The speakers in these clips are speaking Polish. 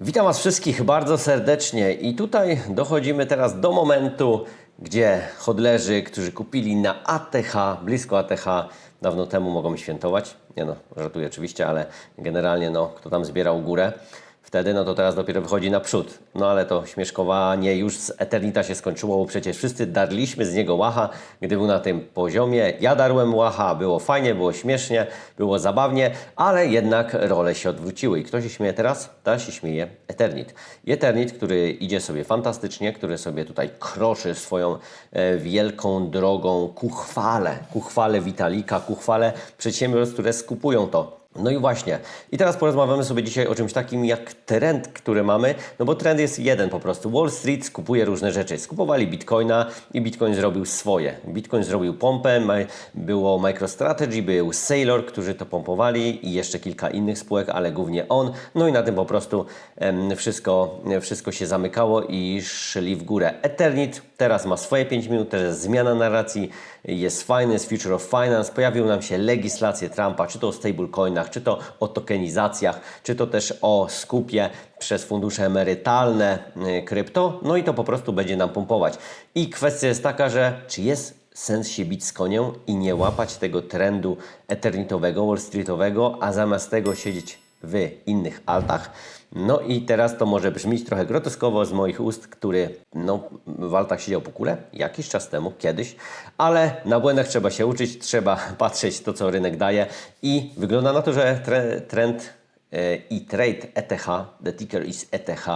Witam Was wszystkich bardzo serdecznie i tutaj dochodzimy teraz do momentu, gdzie hodlerzy, którzy kupili na ATH, blisko ATH, dawno temu mogą świętować. Nie no, żartuję oczywiście, ale generalnie no, kto tam zbierał górę, wtedy no to teraz dopiero wychodzi naprzód. No ale to śmieszkowanie już z Eternita się skończyło, bo przecież wszyscy darliśmy z niego łacha, gdy był na tym poziomie. Ja darłem łacha, było fajnie, było śmiesznie, było zabawnie, ale jednak role się odwróciły. I kto się śmieje teraz? Teraz się śmieje Eternit. Eternit, który idzie sobie fantastycznie, który sobie tutaj kroczy swoją e, wielką drogą ku chwale, ku chwale Witalika, ku chwale przedsiębiorstw, które skupują to. No i właśnie. I teraz porozmawiamy sobie dzisiaj o czymś takim jak trend, który mamy. No bo trend jest jeden po prostu. Wall Street skupuje różne rzeczy. Skupowali Bitcoina i Bitcoin zrobił swoje. Bitcoin zrobił pompę, było MicroStrategy, był Sailor, którzy to pompowali i jeszcze kilka innych spółek, ale głównie on. No i na tym po prostu wszystko, wszystko się zamykało i szli w górę. Eternit teraz ma swoje 5 minut, też jest zmiana narracji, jest Finance, Future of Finance, pojawiły nam się legislacje Trumpa, czy to o czy to o tokenizacjach, czy to też o skupie przez fundusze emerytalne y, krypto, no i to po prostu będzie nam pompować. I kwestia jest taka, że czy jest sens się bić z konią i nie łapać tego trendu eternitowego, wall streetowego, a zamiast tego siedzieć w innych altach. No i teraz to może brzmieć trochę groteskowo z moich ust, który no, w altach siedział po kule jakiś czas temu, kiedyś, ale na błędach trzeba się uczyć, trzeba patrzeć to, co rynek daje i wygląda na to, że tre- trend i trade ETH, the ticker is ETH,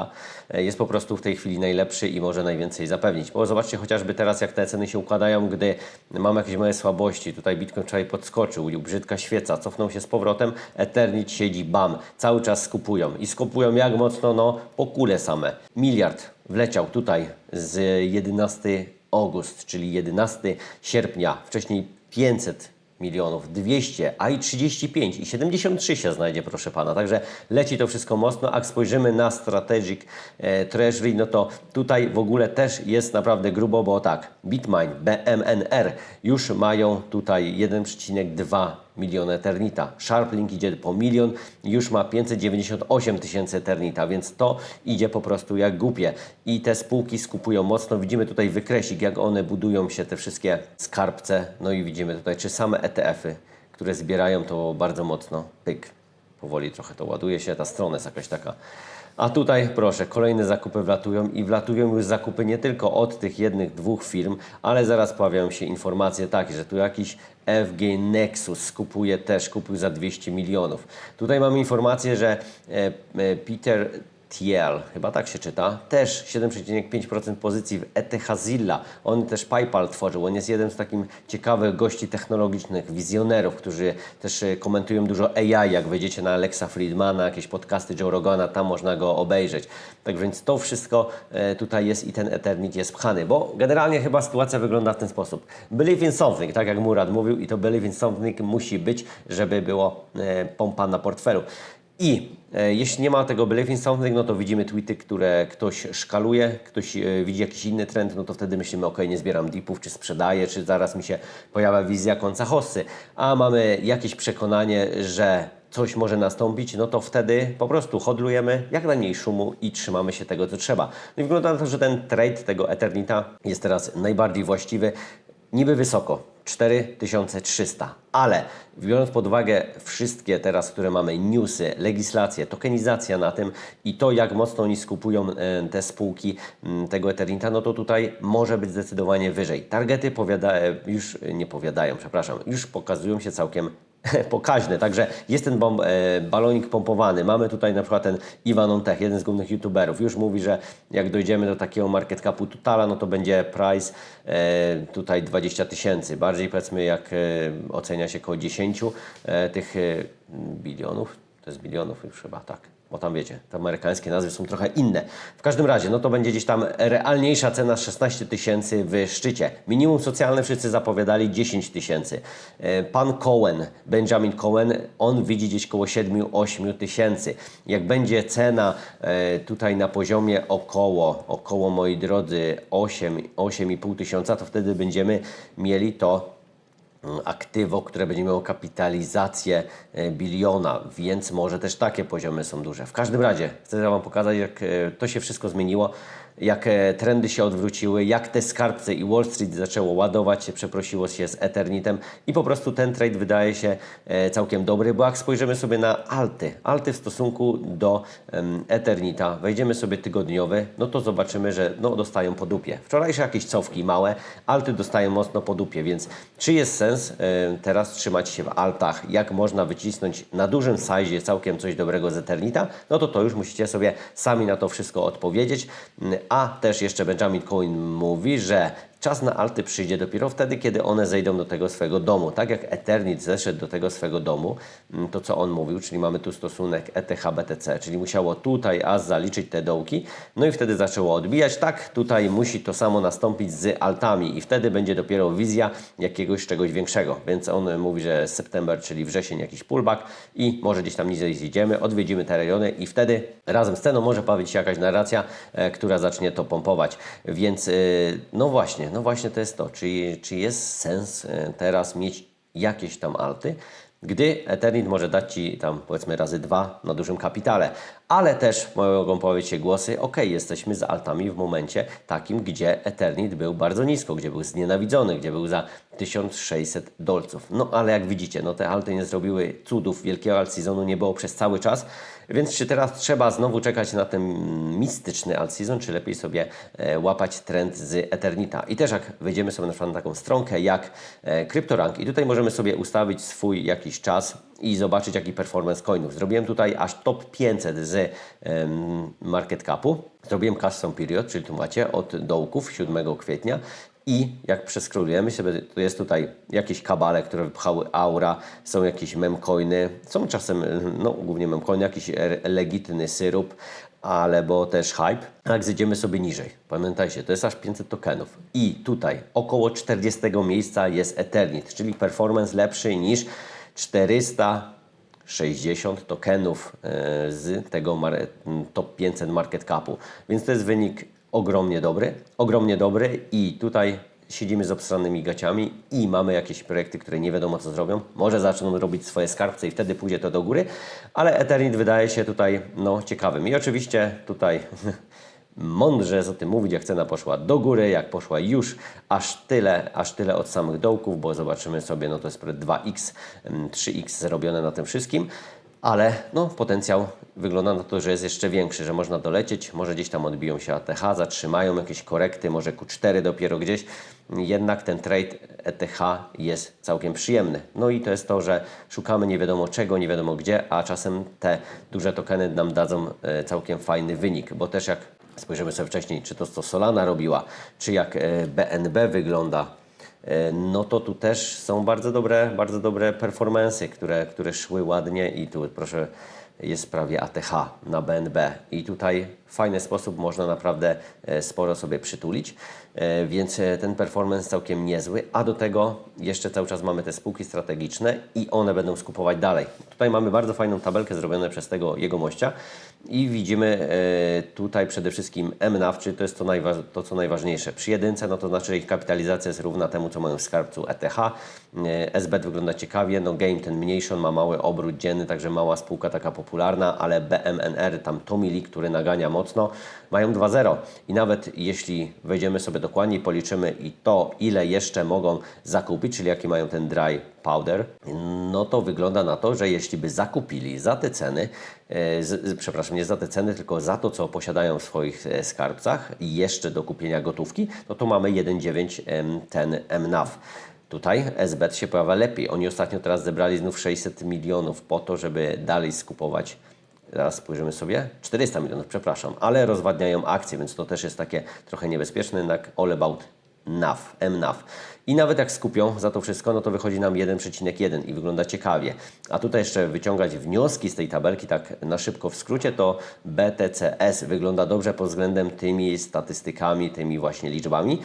e, jest po prostu w tej chwili najlepszy i może najwięcej zapewnić. Bo zobaczcie chociażby teraz, jak te ceny się układają, gdy mamy jakieś małe słabości. Tutaj Bitcoin wczoraj podskoczył, brzydka świeca, cofnął się z powrotem, Eternit siedzi, bam, cały czas skupują. I skupują jak mocno? No, po kule same. Miliard wleciał tutaj z 11 august, czyli 11 sierpnia, wcześniej 500 milionów, 200, a i 35 i 73 się znajdzie, proszę pana. Także leci to wszystko mocno. A spojrzymy na Strategic e, Treasury, no to tutaj w ogóle też jest naprawdę grubo, bo tak, Bitmain, BMNR już mają tutaj 1,2 miliony Eternita. Sharplink idzie po milion, już ma 598 tysięcy Eternita, więc to idzie po prostu jak głupie. I te spółki skupują mocno. Widzimy tutaj wykresik, jak one budują się, te wszystkie skarbce. No i widzimy tutaj, czy same ETF-y, które zbierają to bardzo mocno. Pyk. Powoli trochę to ładuje się, ta strona jest jakaś taka. A tutaj proszę, kolejne zakupy wlatują i wlatują już zakupy nie tylko od tych jednych, dwóch firm, ale zaraz pojawiają się informacje takie, że tu jakiś FG Nexus skupuje też, kupił za 200 milionów. Tutaj mamy informację, że e, e, Peter Thiel, chyba tak się czyta, też 7,5% pozycji w ETH Zilla. On też PayPal tworzył. On jest jeden z takich ciekawych gości technologicznych, wizjonerów, którzy też e, komentują dużo AI. Jak wejdziecie na Alexa Friedmana, jakieś podcasty Joe Rogana, tam można go obejrzeć. Tak więc to wszystko e, tutaj jest i ten Eternit jest pchany, bo generalnie chyba sytuacja wygląda w ten sposób. Believe in something, tak jak Murad mówił i to believe in something musi być, żeby było e, pompa na portfelu. I e, jeśli nie ma tego believe in something, no to widzimy tweety, które ktoś szkaluje, ktoś e, widzi jakiś inny trend, no to wtedy myślimy, ok, nie zbieram dipów, czy sprzedaję, czy zaraz mi się pojawia wizja końca hossy. A mamy jakieś przekonanie, że coś może nastąpić, no to wtedy po prostu hodlujemy jak najmniej szumu i trzymamy się tego, co trzeba. No i wygląda na to, że ten trade tego Eternita jest teraz najbardziej właściwy. Niby wysoko, 4300, ale biorąc pod uwagę wszystkie teraz, które mamy, newsy, legislacje, tokenizacja na tym i to, jak mocno oni skupują e, te spółki tego Ethernita, no to tutaj może być zdecydowanie wyżej. Targety powiada, e, już nie powiadają, przepraszam, już pokazują się całkiem pokaźne. Także jest ten bomb, e, balonik pompowany. Mamy tutaj na przykład ten Iwan Ontech, jeden z głównych youtuberów. Już mówi, że jak dojdziemy do takiego market capu Tutala, no to będzie price e, tutaj 20 tysięcy. Bardziej powiedzmy jak e, ocenia się około 10 e, tych bilionów. To jest bilionów już chyba, tak. Bo tam wiecie, te amerykańskie nazwy są trochę inne. W każdym razie, no to będzie gdzieś tam realniejsza cena 16 tysięcy w szczycie. Minimum socjalne wszyscy zapowiadali 10 tysięcy. E, Pan Cohen, Benjamin Cohen, on widzi gdzieś koło 7-8 tysięcy. Jak będzie cena e, tutaj na poziomie około, około moi drodzy 8, 8,5 tysiąca, to wtedy będziemy mieli to aktywo, które będzie miało kapitalizację e, biliona, więc może też takie poziomy są duże. W każdym razie chcę Wam pokazać, jak e, to się wszystko zmieniło, jak e, trendy się odwróciły, jak te skarbce i Wall Street zaczęło ładować się, przeprosiło się z Eternitem i po prostu ten trade wydaje się e, całkiem dobry, bo jak spojrzymy sobie na alty, alty w stosunku do Eternita, wejdziemy sobie tygodniowy, no to zobaczymy, że no, dostają po dupie. Wczorajsze jakieś cofki małe, alty dostają mocno po dupie, więc czy jest sens e, teraz trzymać się w altach, jak można wycisnąć na dużym sajzie całkiem coś dobrego z Eternita, no to to już musicie sobie sami na to wszystko odpowiedzieć. A też jeszcze Benjamin Coin mówi, że czas na alty przyjdzie dopiero wtedy, kiedy one zejdą do tego swojego domu. Tak jak Eternit zeszedł do tego swojego domu, mm, to co on mówił, czyli mamy tu stosunek ETH-BTC, czyli musiało tutaj aż zaliczyć te dołki, no i wtedy zaczęło odbijać. Tak, tutaj musi to samo nastąpić z altami i wtedy będzie dopiero wizja jakiegoś czegoś większego. Więc on mówi, że september, czyli wrzesień, jakiś pullback i może gdzieś tam niżej zjedziemy, odwiedzimy te rejony i wtedy razem z ceną może pojawić się jakaś narracja, e, która zacznie to pompować. Więc e, no właśnie, no właśnie to jest to, czy, czy jest sens e, teraz mieć jakieś tam alty, gdy Eternit może dać Ci tam powiedzmy razy dwa na dużym kapitale, ale też mogą powiedzieć się głosy, ok, jesteśmy z altami w momencie takim, gdzie Eternit był bardzo nisko, gdzie był znienawidzony, gdzie był za 1600 dolców. No ale jak widzicie, no te alty nie zrobiły cudów, wielkiego alt seasonu nie było przez cały czas, więc czy teraz trzeba znowu czekać na ten mistyczny alt season, czy lepiej sobie e, łapać trend z Eternita? I też jak wejdziemy sobie na przykład na taką stronkę jak e, CryptoRank i tutaj możemy sobie ustawić swój jakiś czas i zobaczyć jaki performance coinów. Zrobiłem tutaj aż top 500 z market capu. Zrobiłem custom period, czyli tu macie od dołków 7 kwietnia i jak przeskrolujemy sobie, to jest tutaj jakieś kabale, które wypchały aura, są jakieś memcoiny, są czasem, no głównie memcoiny, jakiś legitny syrup, albo też hype. A jak zejdziemy sobie niżej, pamiętajcie, to jest aż 500 tokenów. I tutaj około 40 miejsca jest Eternit, czyli performance lepszy niż 460 tokenów e, z tego top 500 market capu. Więc to jest wynik ogromnie dobry, ogromnie dobry i tutaj siedzimy z obstranymi gaciami i mamy jakieś projekty, które nie wiadomo co zrobią. Może zaczną robić swoje skarbce i wtedy pójdzie to do góry, ale Eternit wydaje się tutaj no, ciekawym. I oczywiście tutaj mądrze jest o tym mówić, jak cena poszła do góry, jak poszła już aż tyle, aż tyle od samych dołków, bo zobaczymy sobie, no to jest prawie 2x, mm, 3x zrobione na tym wszystkim. Ale no, potencjał wygląda na to, że jest jeszcze większy, że można dolecieć, może gdzieś tam odbiją się ATH, zatrzymają jakieś korekty, może Q4 dopiero gdzieś. Jednak ten trade ETH jest całkiem przyjemny. No i to jest to, że szukamy nie wiadomo czego, nie wiadomo gdzie, a czasem te duże tokeny nam dadzą e, całkiem fajny wynik, bo też jak spojrzymy sobie wcześniej, czy to co Solana robiła, czy jak e, BNB wygląda, E, no to tu też są bardzo dobre, bardzo dobre performance'y, które, które szły ładnie i tu proszę jest prawie ATH na BNB i tutaj w fajny sposób można naprawdę e, sporo sobie przytulić, E, więc e, ten performance całkiem niezły, a do tego jeszcze cały czas mamy te spółki strategiczne i one będą skupować dalej. Tutaj mamy bardzo fajną tabelkę zrobioną przez tego jego mościa i widzimy e, tutaj przede wszystkim MNAV, czyli to jest to, to co najważniejsze. Przy jedynce, no to znaczy, ich kapitalizacja jest równa temu, co mają w skarbcu ETH. E, SBET wygląda ciekawie, no Game ten mniejszy, on ma mały obrót dzienny, także mała spółka taka popularna, ale BMNR, tam Tomili, który nagania mocno, mają 2.0 i nawet jeśli wejdziemy sobie dokładniej, policzymy i to, ile jeszcze mogą zakupić, czyli jaki mają ten dry powder, no to wygląda na to, że jeśli by zakupili za te ceny, e, z, przepraszam, nie za te ceny, tylko za to, co posiadają w swoich e, skarbcach i jeszcze do kupienia gotówki, no to mamy 1,9 em, ten MNAV. Tutaj SBET się pojawia lepiej. Oni ostatnio teraz zebrali znów 600 milionów po to, żeby dalej skupować Zaraz spojrzymy sobie. 400 milionów, przepraszam, ale rozwadniają akcje, więc to też jest takie trochę niebezpieczne, jednak all about NAV, MNAV. I nawet jak skupią za to wszystko, no to wychodzi nam 1,1 i wygląda ciekawie. A tutaj jeszcze wyciągać wnioski z tej tabelki, tak na szybko w skrócie, to BTCS wygląda dobrze pod względem tymi statystykami, tymi właśnie liczbami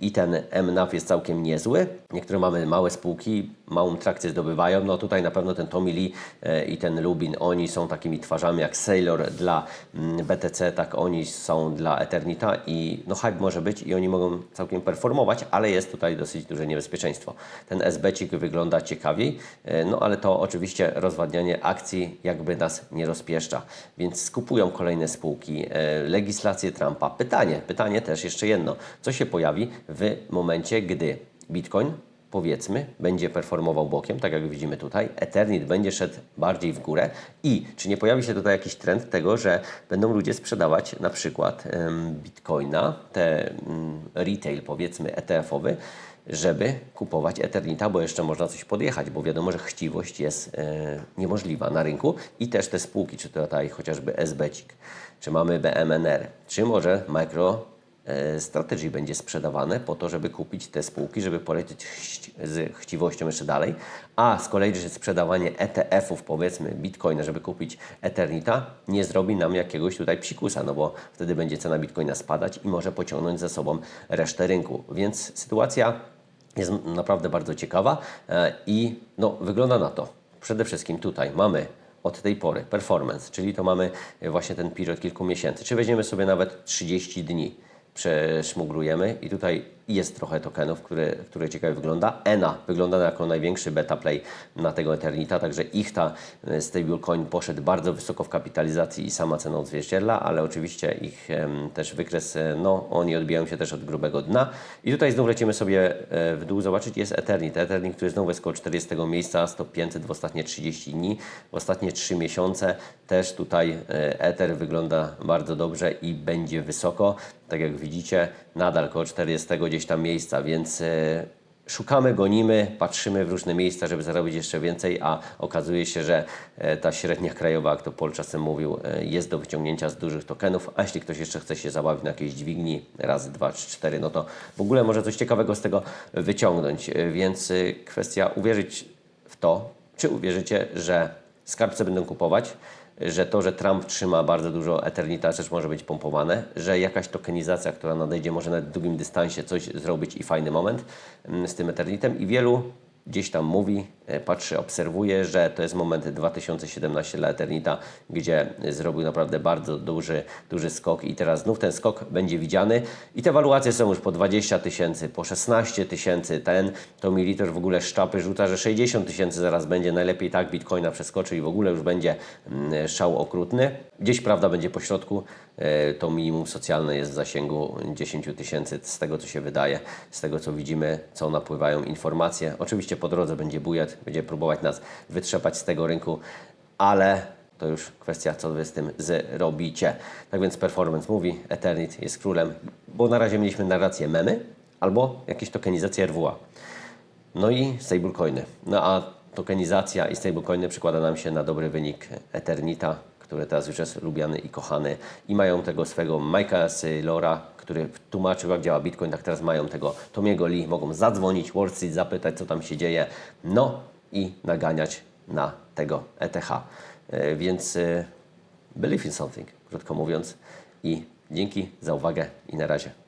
i ten MNAV jest całkiem niezły. Niektóre mamy małe spółki, małą trakcję zdobywają, no tutaj na pewno ten Tommy Lee e, i ten Lubin, oni są takimi twarzami jak Sailor dla mm, BTC, tak oni są dla Eternita i no hype może być i oni mogą całkiem performować, ale jest tutaj dosyć duże niebezpieczeństwo. Ten SBcik wygląda ciekawiej, e, no ale to oczywiście rozwadnianie akcji jakby nas nie rozpieszcza, więc skupują kolejne spółki, e, legislację Trumpa. Pytanie, pytanie też jeszcze jedno, co się pojawi w momencie, gdy Bitcoin powiedzmy, będzie performował bokiem, tak jak widzimy tutaj, Eternit będzie szedł bardziej w górę. I czy nie pojawi się tutaj jakiś trend tego, że będą ludzie sprzedawać na przykład em, Bitcoina, te mm, retail powiedzmy ETF-owy, żeby kupować Eternita, bo jeszcze można coś podjechać, bo wiadomo, że chciwość jest e, niemożliwa na rynku. I też te spółki, czy tutaj chociażby SBCik, czy mamy BMNR, czy może Micro e, Strategy będzie sprzedawane po to, żeby kupić te spółki, żeby polecieć z chciwością jeszcze dalej, a z kolei, że sprzedawanie ETF-ów, powiedzmy Bitcoina, żeby kupić Eternita, nie zrobi nam jakiegoś tutaj psikusa, no bo wtedy będzie cena Bitcoina spadać i może pociągnąć za sobą resztę rynku. Więc sytuacja jest naprawdę bardzo ciekawa e, i no, wygląda na to. Przede wszystkim tutaj mamy od tej pory performance, czyli to mamy właśnie ten period kilku miesięcy. Czy weźmiemy sobie nawet 30 dni, przeszmugrujemy i tutaj jest trochę tokenów, które, które ciekawie wygląda. ENA wygląda jako największy beta play na tego Eternita, także ich ta e, stablecoin poszedł bardzo wysoko w kapitalizacji i sama cena odzwierciedla, ale oczywiście ich też wykres, e, no oni odbijają się też od grubego dna. I tutaj znów lecimy sobie e, w dół zobaczyć, jest Eternit. Eternit, który znowu jest koło 40 miejsca, 100 500 w ostatnie 30 dni, w ostatnie 3 miesiące też tutaj Ether wygląda bardzo dobrze i będzie wysoko. Tak jak widzicie, nadal koło 40 gdzieś tam miejsca, więc e, szukamy, gonimy, patrzymy w różne miejsca, żeby zarobić jeszcze więcej, a okazuje się, że e, ta średnia krajowa, jak to Paul czasem mówił, e, jest do wyciągnięcia z dużych tokenów, a jeśli ktoś jeszcze chce się zabawić na jakiejś dźwigni, raz, dwa, trzy, cztery, no to w ogóle może coś ciekawego z tego wyciągnąć, więc kwestia uwierzyć w to, czy uwierzycie, że skarbce będą kupować, że to, że Trump trzyma bardzo dużo Eternita też może być pompowane, że jakaś tokenizacja, która nadejdzie, może na długim dystansie coś zrobić i fajny moment mm, z tym Eternitem. I wielu gdzieś tam mówi, patrzy, obserwuje, że to jest moment 2017 dla Eternita, gdzie zrobił naprawdę bardzo duży, duży skok i teraz znów ten skok będzie widziany. I te waluacje są już po 20 tysięcy, po 16 tysięcy, ten to Militor w ogóle szczapy rzuca, że 60 tysięcy zaraz będzie, najlepiej tak Bitcoina przeskoczy i w ogóle już będzie mm, szał okrutny. Gdzieś prawda będzie po środku, e, to minimum socjalne jest w zasięgu 10 tysięcy, z tego co się wydaje, z tego co widzimy, co napływają informacje. Oczywiście po drodze będzie bujat, będzie próbować nas wytrzepać z tego rynku, ale to już kwestia, co wy z tym zrobicie. Tak więc performance mówi, Eternit jest królem, bo na razie mieliśmy narrację memy albo jakieś tokenizacje RWA. No i stablecoiny. No a tokenizacja i stablecoiny przykłada nam się na dobry wynik Eternita, który teraz już jest lubiany i kochany i mają tego swego Mike'a Saylora, który tłumaczył jak działa Bitcoin, tak teraz mają tego Tomiego Lee, mogą zadzwonić, Wall Street, zapytać co tam się dzieje, no i naganiać na tego ETH. E, Więc e, believe in something, krótko mówiąc i dzięki za uwagę i na razie.